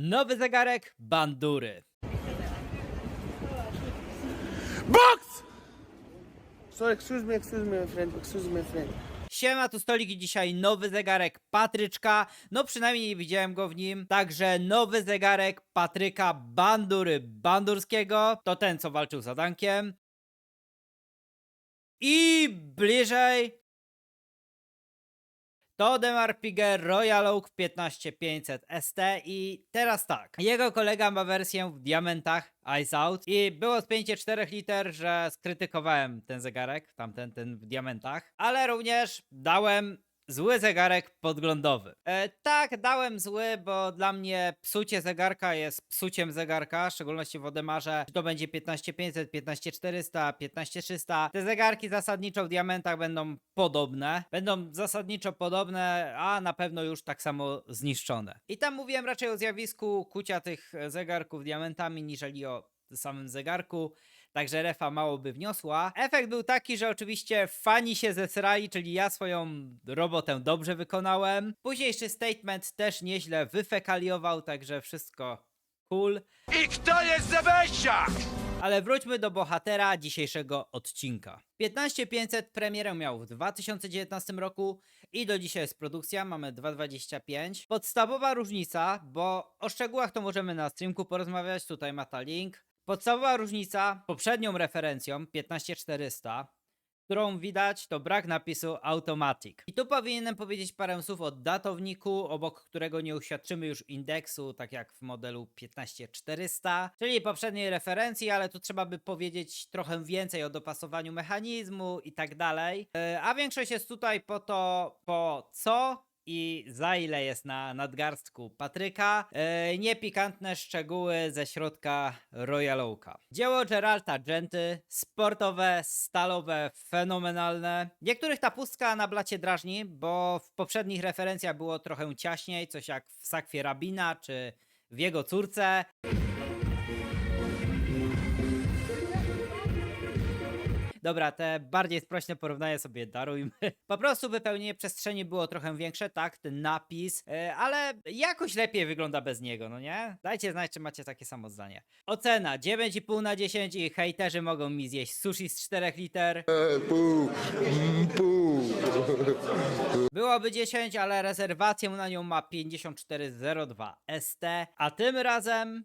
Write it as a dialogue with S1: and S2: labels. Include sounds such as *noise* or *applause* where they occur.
S1: nowy zegarek Bandury.
S2: Box! Sorry, excuse me, excuse me, my friend, excuse me, my friend.
S1: Siema, tu stoliki dzisiaj nowy zegarek Patryczka. No przynajmniej nie widziałem go w nim. Także nowy zegarek Patryka Bandury Bandurskiego. To ten, co walczył z Adankiem. I bliżej to Demar Piger Royal Oak 15500 ST i teraz tak. Jego kolega ma wersję w diamentach Ice Out i było spięcie 4 liter, że skrytykowałem ten zegarek, tamten ten w diamentach, ale również dałem zły zegarek podglądowy. E, tak, dałem zły, bo dla mnie psucie zegarka jest psuciem zegarka, w szczególności w Odemarze. Czy to będzie 15500, 15400, 15300. Te zegarki zasadniczo w diamentach będą podobne. Będą zasadniczo podobne, a na pewno już tak samo zniszczone. I tam mówiłem raczej o zjawisku kucia tych zegarków diamentami, niżeli o samym zegarku. Także refa mało by wniosła. Efekt był taki, że oczywiście fani się zesrali, czyli ja swoją robotę dobrze wykonałem. Późniejszy statement też nieźle wyfekaliował, także wszystko cool.
S3: I kto jest ze wejścia?
S1: Ale wróćmy do bohatera dzisiejszego odcinka. 15500 premierę miał w 2019 roku i do dzisiaj jest produkcja, mamy 2.25. Podstawowa różnica, bo o szczegółach to możemy na streamku porozmawiać, tutaj mata link. Podstawowa różnica poprzednią referencją 15400 którą widać, to brak napisu Automatic. I tu powinienem powiedzieć parę słów o datowniku, obok którego nie uświadczymy już indeksu, tak jak w modelu 15400, czyli poprzedniej referencji, ale tu trzeba by powiedzieć trochę więcej o dopasowaniu mechanizmu i tak dalej. E, A większość jest tutaj po to, po co i za ile jest na nadgarstku Patryka. E, niepikantne szczegóły ze środka Royal Oaka. Dzieło Geralta Genty, sportowe, stalowe, fenomenalne. Niektórych ta pustka na blacie drażni, bo w poprzednich referencjach było trochę ciaśniej, coś jak w sakwie Rabina czy w jego córce. Dobra, te bardziej sprośne porównania sobie darujmy. *laughs* Po prostu wypełnienie przestrzeni było trochę większe, tak, ten napis, e, ale jakoś lepiej wygląda bez niego, no nie? Dajcie znać, czy macie takie samo zdanie. Ocena 9,5 na 10 i hejterzy mogą mi zjeść sushi z 4 liter. *laughs* Byłoby 10, ale rezerwację na nią ma 5402 ST, a tym razem